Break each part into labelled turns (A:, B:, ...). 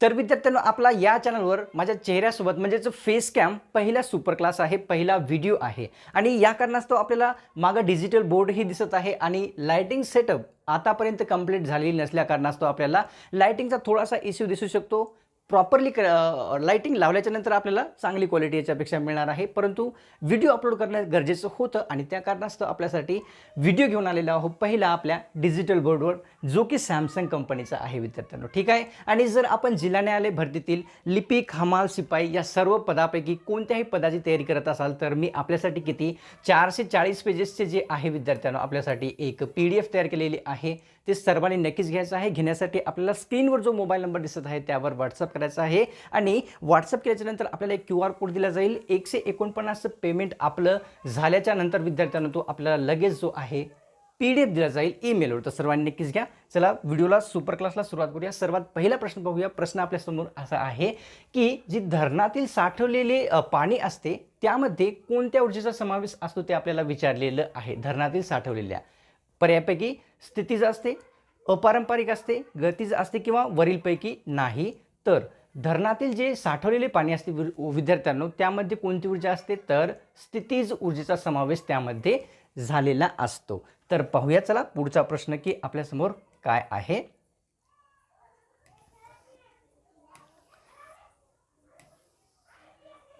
A: तर विद्यार्थ्यांनो आपला या चॅनलवर माझ्या चेहऱ्यासोबत म्हणजेच फेस कॅम पहिला सुपर क्लास आहे पहिला व्हिडिओ आहे. आणि या कारणास्तव आपल्याला मागं डिजिटल बोर्डही दिसत आहे आणि लायटिंग सेटअप आतापर्यंत कंप्लीट झालेली नसल्या कारणास्तव आपल्याला लायटिंगचा थोडासा इश्यू दिसू शकतो. प्रॉपरली लाईटिंग लावल्याच्या नंतर आपल्याला चांगली क्वालिटी याच्यापेक्षा मिळणार आहे. परंतु व्हिडिओ अपलोड करणं गरजेचं होतं आणि त्या कारणास्तव आपल्यासाठी व्हिडिओ घेऊन आलेला आहोत पहिला आपल्या डिजिटल बोर्डवर जो की सॅमसंग कंपनीचा आहे विद्यार्थ्यांनो. ठीक आहे? आणि जर आपण जिल्हा न्यायालय भरतीतील लिपिक हमाल शिपाई या सर्व पदापैकी कोणत्याही पदाची तयारी करत असाल तर मी आपल्यासाठी किती? चारशे चाळीस पेजेसचे जे आहे विद्यार्थ्यांनो आपल्यासाठी एक पी डी एफ तयार केलेली आहे. ते सर्वांनी नक्कीच घ्यायचं आहे. घेण्यासाठी आपल्याला स्क्रीनवर जो मोबाईल नंबर दिसत आहे त्यावर व्हॉट्सअप करायचा आहे. आणि व्हॉट्सअप केल्याच्यानंतर आपल्याला एक क्यू आर कोड दिला जाईल. एकशे एकोणपन्नासचं पेमेंट आपलं झाल्याच्यानंतर विद्यार्थ्यांना तो आपल्याला लगेच जो आहे पी डी एफ दिला जाईल ईमेलवर. तर सर्वांनी नक्कीच घ्या. चला व्हिडिओला सुपर क्लासला सुरुवात करूया. सर्वात पहिला प्रश्न पाहूया. प्रश्न आपल्यासमोर असा आहे की जी धरणातील साठवलेले पाणी असते त्यामध्ये कोणत्या ऊर्जेचा समावेश असतो ते आपल्याला विचारलेलं आहे. धरणातील साठवलेल्या. पर्यापैकी स्थितीज असते अपारंपरिक असते गतीज असते किंवा वरीलपैकी नाही. तर धरणातील जे साठवलेले पाणी असते वि- विद्यार्थ्यांनो त्यामध्ये कोणती ऊर्जा असते? तर स्थितीज ऊर्जेचा समावेश त्यामध्ये झालेला असतो. तर पाहूया चला पुढचा प्रश्न की आपल्यासमोर काय आहे?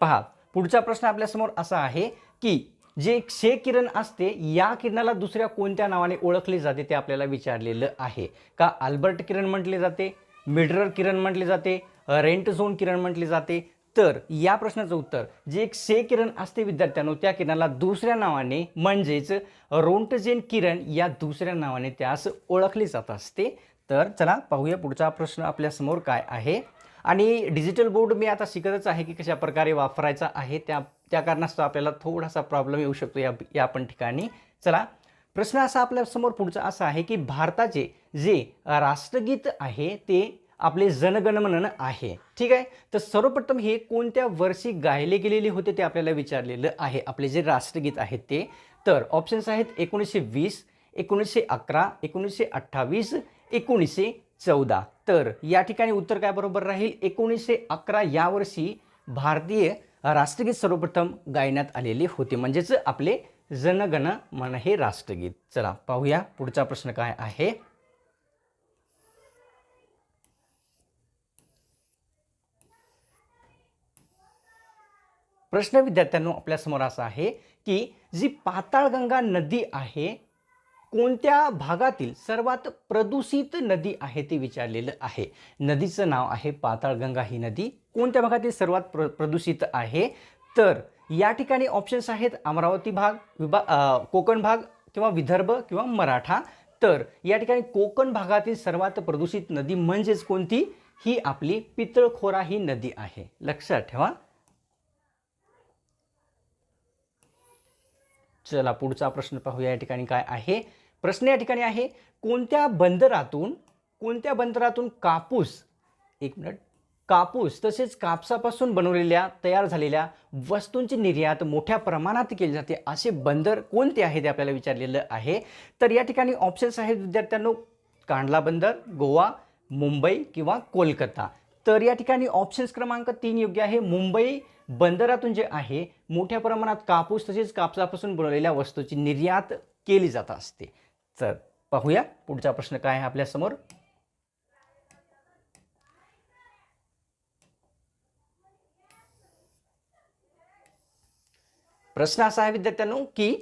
A: पहा पुढचा प्रश्न आपल्यासमोर असा आहे की जे क्षे किरण असते या किरणाला दुसऱ्या कोणत्या नावाने ओळखले जाते ते आपल्याला विचारलेलं आहे. का आल्बर्ट किरण म्हटले जाते मिडरर किरण म्हटले जाते रेंट झोन किरण म्हटले जाते? तर या प्रश्नाचं उत्तर जे एक क्षे किरण असते विद्यार्थ्यांनो त्या किरणाला दुसऱ्या नावाने म्हणजेच रोंटजेन किरण या दुसऱ्या नावाने त्यास ओळखले जात असते. तर चला पाहूया पुढचा प्रश्न आपल्यासमोर काय आहे. आणि डिजिटल बोर्ड मी आता शिकतच आहे की कशा प्रकारे वापरायचा आहे त्या त्या कारणास्तव आपल्याला थोडासा प्रॉब्लेम येऊ शकतो या या पण ठिकाणी. चला प्रश्न असा आपल्यासमोर पुढचा असा आहे की भारताचे जे राष्ट्रगीत आहे ते आपले जनगणमनन आहे. ठीक आहे? तर सर्वप्रथम हे कोणत्या वर्षी गायले गेलेले होते ते आपल्याला विचारलेलं आहे. आपले जे राष्ट्रगीत आहेत ते. तर ऑप्शन्स आहेत एकोणीसशे वीस एकोणीसशे अकरा एकोणीसशे अठ्ठावीस एकोणीसशे चौदा. तर या ठिकाणी उत्तर काय बरोबर राहील? एकोणीसशे अकरा यावर्षी भारतीय राष्ट्रगीत सर्वप्रथम गायण्यात आलेले होते. म्हणजेच आपले जनगण मन हे राष्ट्रगीत. चला पाहूया पुढचा प्रश्न काय आहे. प्रश्न विद्यार्थ्यांनो आपल्यासमोर असा आहे की जी पाताळगंगा नदी आहे कोणत्या भागातील सर्वात प्रदूषित नदी आहे ते विचारलेलं आहे? नदीचं नाव आहे पाताळगंगा ही नदी. कोणत्या भागातील सर्वात प्र प्रदूषित आहे? तर या ठिकाणी ऑप्शन्स आहेत अमरावती भाग विभा कोकण भाग किंवा विदर्भ किंवा मराठा. तर या ठिकाणी कोकण भागातील सर्वात प्रदूषित नदी म्हणजेच कोणती? ही आपली पितळखोरा ही नदी आहे. लक्षात ठेवा. चला पुढचा प्रश्न पाहूया. या ठिकाणी काय आहे? प्रश्न या ठिकाणी आहे कोणत्या बंदरातून कोणत्या बंदरातून कापूस एक मिनिट कापूस तसेच कापसापासून बनवलेल्या तयार झालेल्या वस्तूंची निर्यात मोठ्या प्रमाणात केली जाते असे बंदर कोणते आहे ते आपल्याला विचारलेलं आहे. तर या ठिकाणी ऑप्शन्स आहेत विद्यार्थ्यांनो कांडला बंदर गोवा मुंबई किंवा कोलकाता. तर या ठिकाणी ऑप्शन्स क्रमांक तीन योग्य आहे मुंबई बंदरातून जे आहे मोठ्या प्रमाणात कापूस तसेच कापसापासून बनवलेल्या वस्तूची निर्यात केली जात असते. तर पाहूया पुढचा प्रश्न काय आहे आपल्यासमोर प्रश्न असा आहे विद्यार्थ्यांनो की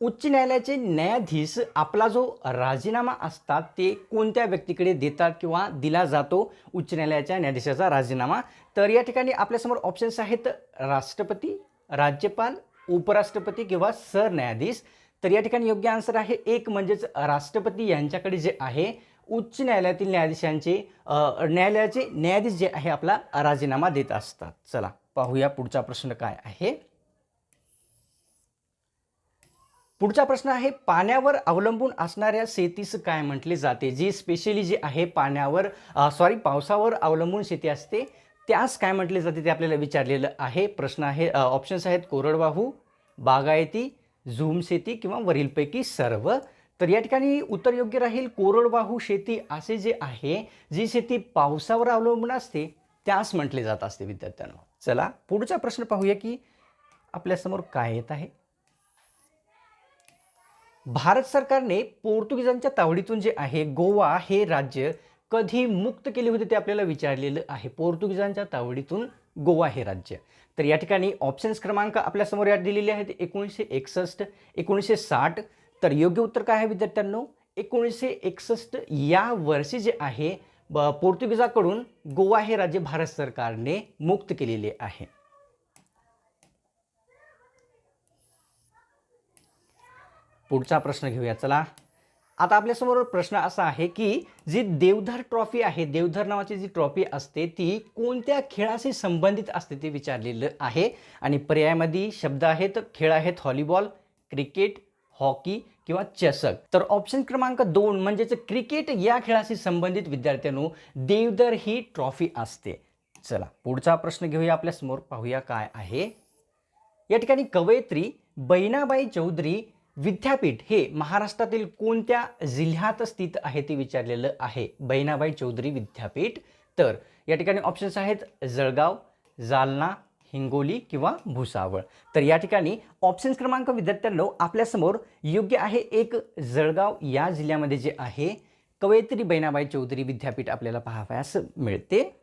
A: उच्च न्यायालयाचे न्यायाधीश आपला जो राजीनामा असतात ते कोणत्या व्यक्तीकडे देतात किंवा दिला जातो उच्च न्यायालयाच्या न्यायाधीशाचा राजीनामा. तर या ठिकाणी आपल्यासमोर ऑप्शन्स आहेत राष्ट्रपती राज्यपाल उपराष्ट्रपती किंवा सरन्यायाधीश. तर या ठिकाणी योग्य आन्सर आहे. एक म्हणजेच राष्ट्रपती यांच्याकडे जे आहे उच्च न्यायालयातील न्यायाधीशांचे न्यायालयाचे न्यायाधीश जे आहे आपला राजीनामा देत असतात. चला पाहूया पुढचा प्रश्न काय आहे. पुढचा प्रश्न आहे पाण्यावर अवलंबून असणाऱ्या शेतीस काय म्हटले जाते? जी स्पेशली जी आहे पाण्यावर सॉरी पावसावर अवलंबून शेती असते त्यास काय म्हटले जाते ते आपल्याला विचारलेलं आहे. प्रश्न आहे ऑप्शन्स आहेत कोरडवाहू बागायती झूम शेती किंवा वरीलपैकी सर्व. तर या ठिकाणी उत्तर योग्य राहील कोरडवाहू शेती असे जे आहे जी शेती पावसावर अवलंबून असते त्यास म्हटले जात असते विद्यार्थ्यांना. चला पुढचा प्रश्न पाहूया की आपल्यासमोर काय येत आहे. भारत सरकारने पोर्तुगीजांच्या तावडीतून जे आहे गोवा हे राज्य कधी मुक्त केले होते ते आपल्याला विचारलेलं आहे. पोर्तुगीजांच्या तावडीतून गोवा हे राज्य. तर या ठिकाणी ऑप्शन्स क्रमांक आपल्यासमोर यात दिलेले आहेत. एकोणीसशे एकसष्ट एकोणीसशे साठ. तर योग्य उत्तर काय आहे विद्यार्थ्यांनो? एकोणीसशे एकसष्ट या वर्षी जे आहे ब- पोर्तुगीजाकडून गोवा हे राज्य भारत सरकारने मुक्त केलेले आहे. पुढचा प्रश्न घेऊया. चला. आता आपल्यासमोर प्रश्न असा आहे की जी देवधर ट्रॉफी आहे देवधर नावाची जी ट्रॉफी असते ती कोणत्या खेळाशी संबंधित असते ते विचारलेलं आहे. आणि पर्यायामध्ये शब्द आहेत खेळ आहेत हॉलीबॉल क्रिकेट हॉकी किंवा चषक तर ऑप्शन क्रमांक दोन म्हणजेच क्रिकेट या खेळाशी संबंधित विद्यार्थ्यांनो देवधर ही ट्रॉफी असते. चला पुढचा प्रश्न घेऊया आपल्यासमोर पाहूया काय आहे. या ठिकाणी कवयित्री बहिणाबाई चौधरी विद्यापीठ हे महाराष्ट्रातील कोणत्या जिल्ह्यात स्थित आहे ते विचारलेलं आहे? बहिणाबाई चौधरी विद्यापीठ. तर या ठिकाणी ऑप्शन्स आहेत जळगाव जालना हिंगोली किंवा भुसावळ. तर या ठिकाणी ऑप्शन्स क्रमांक विद्यार्थ्यांनो आपल्यासमोर योग्य आहे एक जळगाव या जिल्ह्यामध्ये जे आहे. कवयित्री बहिणाबाई चौधरी विद्यापीठ आपल्याला पाहावयास मिळते.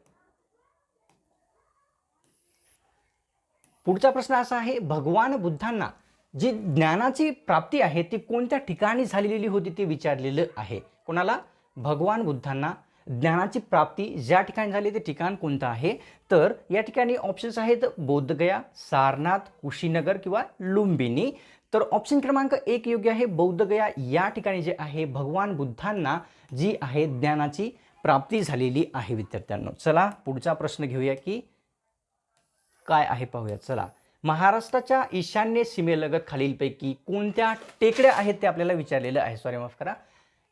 A: पुढचा प्रश्न असा आहे भगवान बुद्धांना जी ज्ञानाची प्राप्ती आहे ती कोणत्या ठिकाणी झालेली होती ते विचारलेलं आहे. कोणाला? भगवान बुद्धांना. ज्ञानाची प्राप्ती ज्या ठिकाणी झाली ते ठिकाण कोणतं आहे? तर या ठिकाणी ऑप्शन्स आहेत बौद्धगया सारनाथ कुशीनगर किंवा लुंबिनी. तर ऑप्शन क्रमांक एक योग्य आहे. बौद्धगया या ठिकाणी जे आहे भगवान बुद्धांना जी आहे ज्ञानाची प्राप्ती झालेली आहे विद्यार्थ्यांनो. चला पुढचा प्रश्न घेऊया की काय आहे पाहूया. चला. महाराष्ट्राच्या ईशान्य सीमेलगत खालीलपैकी कोणत्या टेकड्या आहेत ते आपल्याला विचारलेलं आहे? सॉरी माफ करा.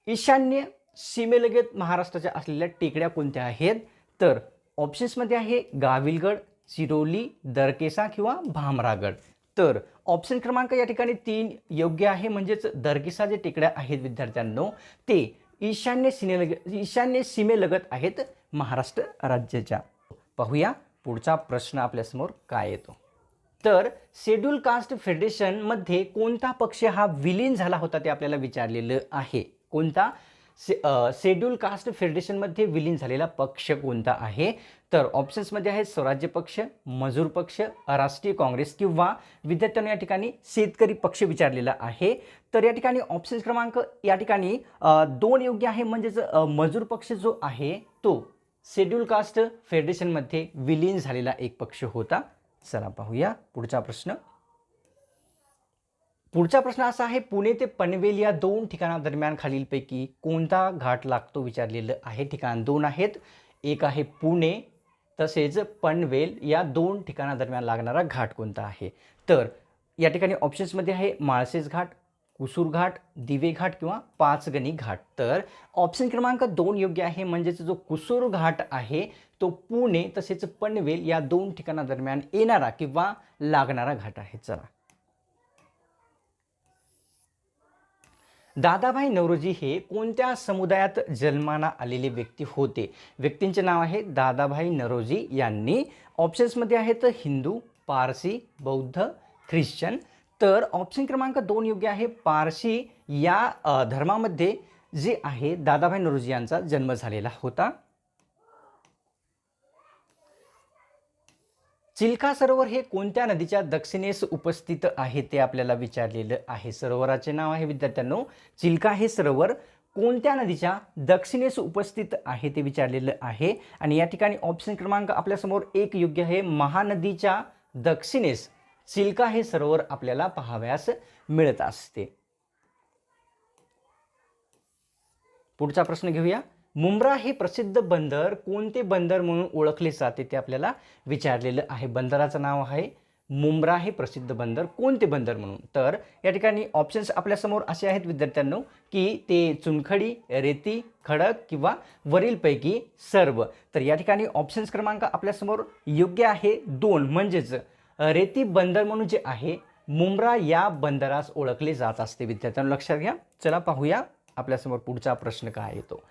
A: ईशान्य सीमेलगत महाराष्ट्राच्या असलेल्या टेकड्या कोणत्या आहेत? तर ऑप्शन्समध्ये आहे गाविलगड चिरोली दरकेसा किंवा भामरागड. तर ऑप्शन क्रमांक या ठिकाणी तीन योग्य आहे. म्हणजेच दरकेसा जे टेकड्या आहेत विद्यार्थ्यांनो ते ईशान्य सीमेलगत ईशान्य सीमेलगत आहेत महाराष्ट्र राज्याच्या. पाहूया पुढचा प्रश्न आपल्यासमोर काय येतो. तर शेड्यूल कास्ट फेडरेशनमध्ये कोणता पक्ष हा विलीन झाला होता ते आपल्याला विचारलेलं आहे. कोणता? से शेड्यूल कास्ट फेडरेशनमध्ये विलीन झालेला पक्ष कोणता आहे? तर ऑप्शन्समध्ये आहे स्वराज्य पक्ष मजूर पक्ष राष्ट्रीय काँग्रेस किंवा विद्यार्थ्यांना या ठिकाणी शेतकरी पक्ष विचारलेला आहे. तर या ठिकाणी ऑप्शन क्रमांक या ठिकाणी दोन योग्य आहे. म्हणजेच मजूर पक्ष जो आहे तो शेड्यूल कास्ट फेडरेशनमध्ये विलीन झालेला एक पक्ष होता. चला पाहूया पुढचा प्रश्न. पुढचा प्रश्न असा आहे पुणे ते पनवेल या दोन ठिकाणादरम्यान खालीलपैकी कोणता घाट लागतो विचारलेलं आहे? ठिकाण दोन आहेत. एक आहे पुणे तसेच पनवेल या दोन ठिकाणादरम्यान लागणारा घाट कोणता आहे? तर या ठिकाणी ऑप्शन्समध्ये आहे माळसेज घाट कुसूर घाट दिवे घाट किंवा पाचगणी घाट. तर ऑप्शन क्रमांक दोन योग्य आहे म्हणजेच जो कुसूर घाट आहे तो पुणे तसेच पनवेल या दोन ठिकाणादरम्यान येणारा किंवा लागणारा घाट आहे. चला. दादाभाई नवरोजी हे कोणत्या समुदायात जन्माला आलेले व्यक्ती होते? व्यक्तींचे नाव आहे दादाभाई नरोजी यांनी. ऑप्शन्समध्ये आहेत हिंदू पारसी बौद्ध ख्रिश्चन तर ऑप्शन क्रमांक दोन योग्य आहे पारशी. या धर्मामध्ये जे आहे दादाभाई नरोजी यांचा जन्म झालेला होता. चिल्का सरोवर हे कोणत्या नदीच्या दक्षिणेस उपस्थित आहे ते आपल्याला विचारलेलं आहे. सरोवराचे नाव आहे विद्यार्थ्यांनो. चिल्का हे सरोवर कोणत्या नदीच्या दक्षिणेस उपस्थित आहे ते विचारलेलं आहे. आणि या ठिकाणी ऑप्शन क्रमांक आपल्यासमोर एक योग्य आहे. महानदीच्या दक्षिणेस सिल्का हे सरोवर आपल्याला पहावयास मिळत असते. पुढचा प्रश्न घेऊया. मुंब्रा हे प्रसिद्ध बंदर कोणते बंदर म्हणून ओळखले जाते ते आपल्याला विचारलेलं आहे. बंदराचं नाव आहे मुंब्रा हे प्रसिद्ध बंदर कोणते बंदर म्हणून? तर या ठिकाणी ऑप्शन्स आपल्यासमोर असे आहेत विद्यार्थ्यांनो की ते चुनखडी रेती खडक किंवा वरीलपैकी सर्व. तर या ठिकाणी ऑप्शन्स क्रमांक आपल्यासमोर योग्य आहे दोन. म्हणजेच रेती बंदर म्हणून जे आहे मुंब्रा या बंदरास ओळखले जात असते. विद्यार्थ्यांना लक्षात घ्या. चला पाहूया आपल्यासमोर पुढचा प्रश्न काय येतो.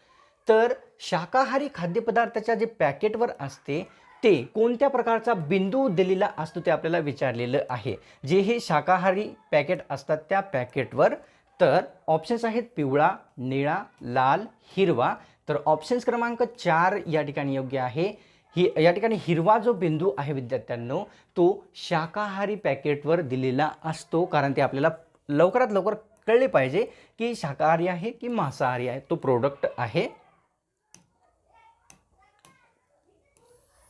A: तर शाकाहारी खाद्यपदार्थाच्या जे पॅकेटवर असते ते कोणत्या प्रकारचा बिंदू दिलेला असतो ते आपल्याला विचारलेलं आहे. जे हे शाकाहारी पॅकेट असतात त्या पॅकेटवर तर ऑप्शन्स आहेत पिवळा निळा लाल हिरवा. तर ऑप्शन्स क्रमांक चार या ठिकाणी योग्य आहे. ही या ठिकाणी हिरवा जो बिंदू आहे विद्यार्थ्यांनो तो शाकाहारी पॅकेटवर दिलेला असतो कारण ते आपल्याला लवकरात लवकर कळले पाहिजे की शाकाहारी आहे की मांसाहारी आहे तो प्रोडक्ट आहे.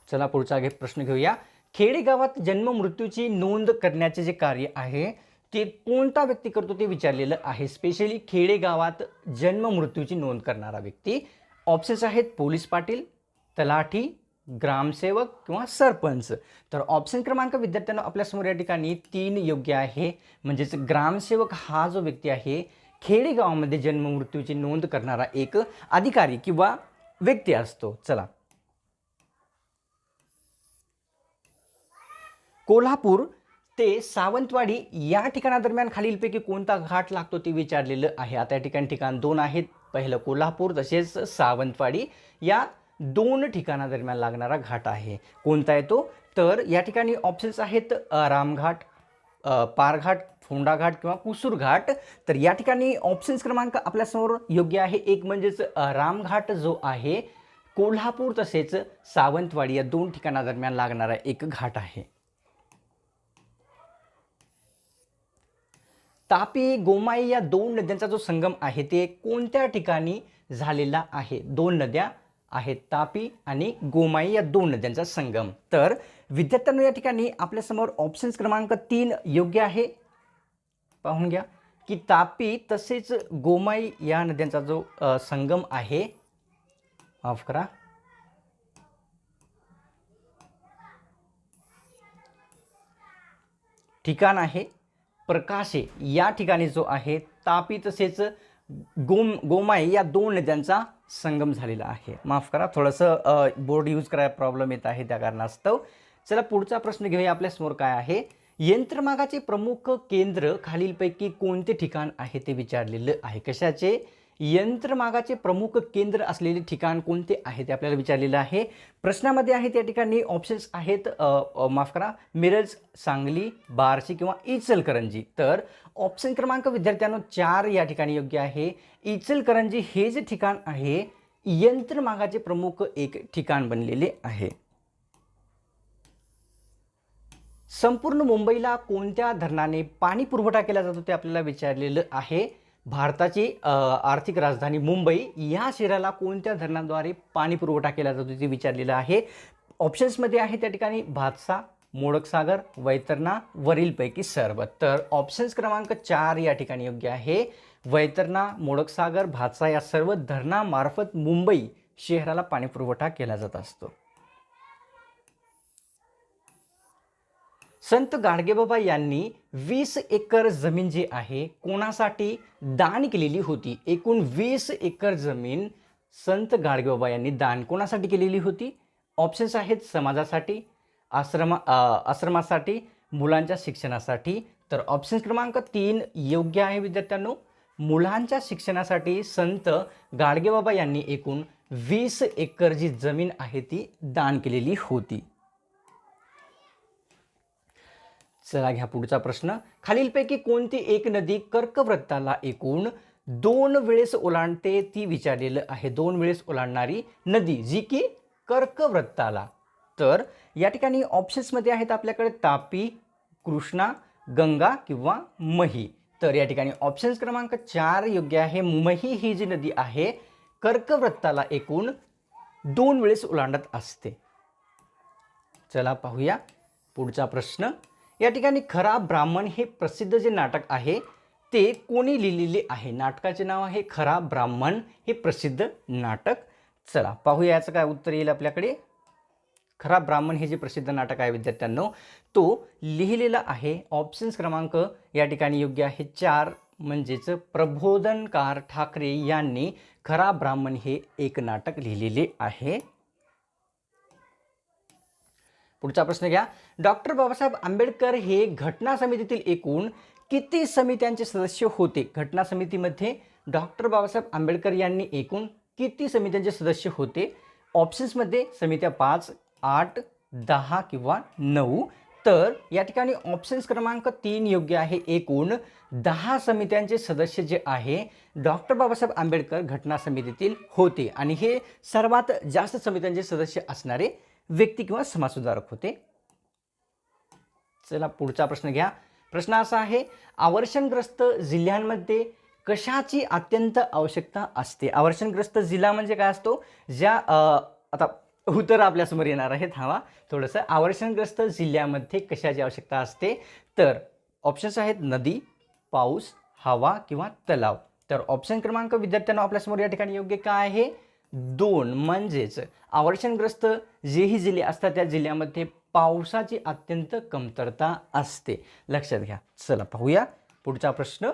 A: चला पुढचा घे प्रश्न घेऊया. खेडेगावात जन्म मृत्यूची नोंद करण्याचे जे कार्य आहे ते कोणता व्यक्ती करतो ते विचारलेलं आहे. स्पेशली खेडेगावात जन्म मृत्यूची नोंद करणारा व्यक्ती. ऑप्शन्स आहेत पोलीस पाटील तलाठी ग्रामसेवक किंवा सरपंच. तर ऑप्शन क्रमांक विद्यार्थ्यांना आपल्यासमोर या ठिकाणी तीन योग्य आहे. म्हणजेच ग्रामसेवक हा जो व्यक्ती आहे खेडेगावामध्ये जन्म मृत्यूची नोंद करणारा एक अधिकारी किंवा व्यक्ती असतो. चला. कोल्हापूर ते सावंतवाडी या ठिकाणादरम्यान खालीलपैकी कोणता घाट लागतो ते विचारलेलं आहे. आता या ठिकाणी ठिकाण दोन आहेत. पहिलं कोल्हापूर तसेच सावंतवाडी या दोन ठिकाणादरम्यान लागणारा घाट आहे. कोणता आहे तो? तर या ठिकाणी ऑप्शन्स आहेत रामघाट पारघाट फोंडाघाट किंवा कुसूरघाट. तर या ठिकाणी ऑप्शन्स क्रमांक आपल्यासमोर योग्य आहे. एक म्हणजेच रामघाट जो आहे कोल्हापूर तसेच सावंतवाडी या दोन ठिकाणादरम्यान लागणारा एक घाट आहे. तापी गोमाई या दोन नद्यांचा जो संगम आहे ते कोणत्या ठिकाणी झालेला आहे? दोन नद्या आहेत तापी आणि गोमाई या दोन नद्यांचा संगम. तर विद्यार्थ्यांना या ठिकाणी आपल्यासमोर ऑप्शन्स क्रमांक तीन योग्य आहे. पाहून घ्या की तापी तसेच गोमाई या नद्यांचा जो संगम आहे माफ करा. ठिकाण आहे प्रकाशे या ठिकाणी जो आहे तापी तसेच गोम गोमाई या दोन नद्यांचा संगम झालेला आहे. माफ करा थोडंसं बोर्ड यूज करायला प्रॉब्लेम येत आहे त्या कारणास्तव. चला पुढचा प्रश्न घेऊया आपल्यासमोर काय आहे. यंत्रमागाचे प्रमुख केंद्र खालीलपैकी कोणते ठिकाण आहे ते विचारलेलं आहे. कशाचे? यंत्रमागाचे प्रमुख केंद्र असलेले ठिकाण कोणते आहे ते आपल्याला विचारलेलं आहे. प्रश्नामध्ये आहे त्या ठिकाणी ऑप्शन्स आहेत माफ करा मिरज सांगली बार्शी किंवा इचलकरंजी. तर ऑप्शन क्रमांक विद्यार्थ्यांनो चार या ठिकाणी योग्य आहे. इचलकरंजी हे जे ठिकाण आहे यंत्रमागाचे प्रमुख एक ठिकाण बनलेले आहे. संपूर्ण मुंबईला कोणत्या धरणाने पाणी पुरवठा केला जातो ते आपल्याला विचारलेलं आहे. भारताची आर्थिक राजधानी मुंबई या शहराला कोणत्या धरणाद्वारे पाणी पुरवठा केला जातो ते विचारलेलं आहे. ऑप्शन्समध्ये आहे त्या ठिकाणी भातसा मोडकसागर वैतरणा वरीलपैकी सर्व तर ऑप्शन्स क्रमांक चार या ठिकाणी योग्य आहे. वैतरणा मोडकसागर भातसा या सर्व धरणामार्फत मुंबई शहराला पाणीपुरवठा केला जात असतो. संत गाडगेबाबा यांनी वीस एकर जमीन जी आहे कोणासाठी दान केलेली होती? एकूण वीस एकर जमीन संत गाडगेबाबा यांनी दान कोणासाठी केलेली होती? ऑप्शन्स आहेत समाजासाठी आश्रमा आश्रमासाठी मुलांच्या शिक्षणासाठी. तर ऑप्शन क्रमांक तीन योग्य आहे विद्यार्थ्यांनो. मुलांच्या शिक्षणासाठी संत गाडगेबाबा यांनी एकूण वीस एकर जी जमीन आहे ती दान केलेली होती. चला घ्या पुढचा प्रश्न. खालीलपैकी कोणती एक नदी कर्कवृत्ताला एकूण दोन वेळेस ओलांडते ती विचारलेलं आहे. दोन वेळेस ओलांडणारी नदी जी की कर्कवृत्ताला. तर या ठिकाणी ऑप्शन्समध्ये आहेत आपल्याकडे तापी कृष्णा गंगा किंवा मही. तर या ठिकाणी ऑप्शन्स क्रमांक चार योग्य आहे. मही ही जी नदी आहे कर्कवृत्ताला एकूण दोन वेळेस ओलांडत असते. चला पाहूया पुढचा प्रश्न. या ठिकाणी खरा ब्राह्मण हे प्रसिद्ध जे नाटक आहे ते कोणी लिहिलेले आहे? नाटकाचे नाव आहे खरा ब्राह्मण हे प्रसिद्ध नाटक. चला पाहूया याचं काय उत्तर येईल आपल्याकडे. खरा ब्राह्मण हे जे प्रसिद्ध नाटक आहे विद्यार्थ्यांनो तो लिहिलेला आहे. ऑप्शन्स क्रमांक या ठिकाणी योग्य आहे. चार म्हणजेच प्रबोधनकार ठाकरे यांनी खरा ब्राह्मण हे एक नाटक लिहिलेले आहे. पुढचा प्रश्न घ्या. डॉक्टर बाबासाहेब आंबेडकर हे घटना समितीतील एकूण किती समित्यांचे सदस्य होते? घटना समितीमध्ये डॉक्टर बाबासाहेब आंबेडकर यांनी एकूण किती समित्यांचे सदस्य होते? ऑप्शन्समध्ये समित्या पाच आठ दहा किंवा नऊ. तर या ठिकाणी ऑप्शन्स क्रमांक तीन योग्य आहे. एकूण दहा समित्यांचे सदस्य जे आहे डॉक्टर बाबासाहेब आंबेडकर घटना समितीतील होते. आणि हे सर्वात जास्त समित्यांचे सदस्य असणारे व्यक्ती किंवा समाजसुधारक होते. चला पुढचा प्रश्न घ्या. प्रश्न असा आहे आवर्षणग्रस्त जिल्ह्यांमध्ये कशाची अत्यंत आवश्यकता असते? आवर्षणग्रस्त जिल्हा म्हणजे काय असतो? ज्या आता उत्तर आपल्यासमोर येणार आहेत हवा. थोडंसं आवर्षणग्रस्त जिल्ह्यामध्ये कशाची आवश्यकता असते? तर ऑप्शन्स आहेत नदी पाऊस हवा किंवा तलाव. तर ऑप्शन क्रमांक विद्यार्थ्यांना आपल्यासमोर या ठिकाणी योग्य काय आहे? दोन म्हणजेच आवर्षणग्रस्त जेही जिल्हे असतात त्या जिल्ह्यामध्ये पावसाची अत्यंत कमतरता असते. लक्षात घ्या. चला पाहूया. पुढचा प्रश्न.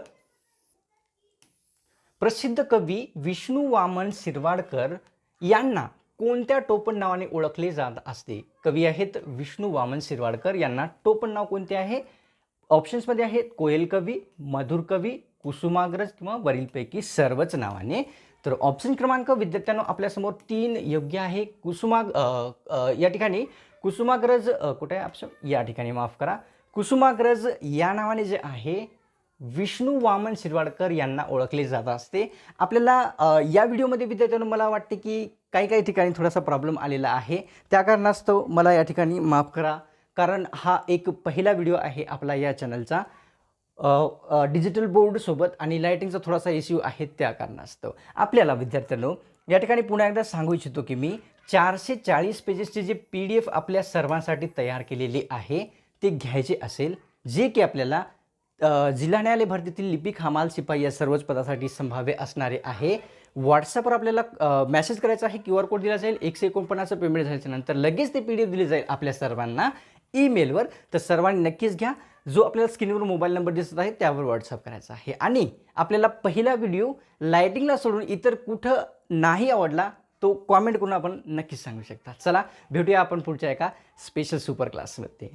A: प्रसिद्ध कवी विष्णू वामन शिरवाडकर यांना कोणत्या टोपण नावाने ओळखले जात असते? कवी आहेत विष्णू वामन शिरवाडकर. यांना टोपण नाव कोणते आहे? ऑप्शन्समध्ये आहेत कोयल कवी मधुर कवी कुसुमाग्रज किंवा वरीलपैकी सर्वच नावाने. तर ऑप्शन क्रमांक विद्यार्थ्यांनो आपल्यासमोर तीन योग्य आहे. कुसुमाग या ठिकाणी कुसुमाग्रज कुठे आहे? ऑप्शन या ठिकाणी माफ करा. कुसुमाग्रज या नावाने जे आहे विष्णू वामन शिरवाडकर यांना ओळखले जात असते. आपल्याला या व्हिडिओमध्ये विद्यार्थ्यांनो मला वाटते की काही काही ठिकाणी थोडासा प्रॉब्लेम आलेला आहे. त्या कारणास्तव मला या ठिकाणी माफ करा. कारण हा एक पहिला व्हिडिओ आहे आपला या चॅनलचा डिजिटल बोर्डसोबत आणि लायटिंगचा थोडासा इश्यू आहे त्या कारणास्तव. आपल्याला विद्यार्थ्यांनो या ठिकाणी पुन्हा एकदा सांगू इच्छितो की मी चारशे चाळीस पेजेसचे जे पी डी एफ आपल्या सर्वांसाठी तयार केलेले आहे ते घ्यायचे असेल जे की आपल्याला जिल्हा न्यायालय भरतीतील लिपिक हमाल शिपाई या सर्वच पदासाठी संभाव्य असणारे आहे. व्हॉट्सअपवर आपल्याला मेसेज करायचा आहे क्यू आर कोड दिला जाईल एकशे एकोणपन्नासचं पेमेंट झाल्याच्यानंतर लगेच ते पी डी एफ दिली जाईल आपल्या सर्वांना. ईमेलवर तर सर्वांनी नक्कीच घ्या. जो आपल्याला स्क्रीनवर मोबाईल नंबर दिसत आहे त्यावर व्हॉट्सअप करायचा आहे. आणि आपल्याला पहिला व्हिडिओ लायटिंगला सोडून इतर कुठं नाही आवडला तो कॉमेंट करून आपण नक्कीच सांगू शकता. चला भेटूया आपण पुढच्या एका स्पेशल सुपर क्लासमध्ये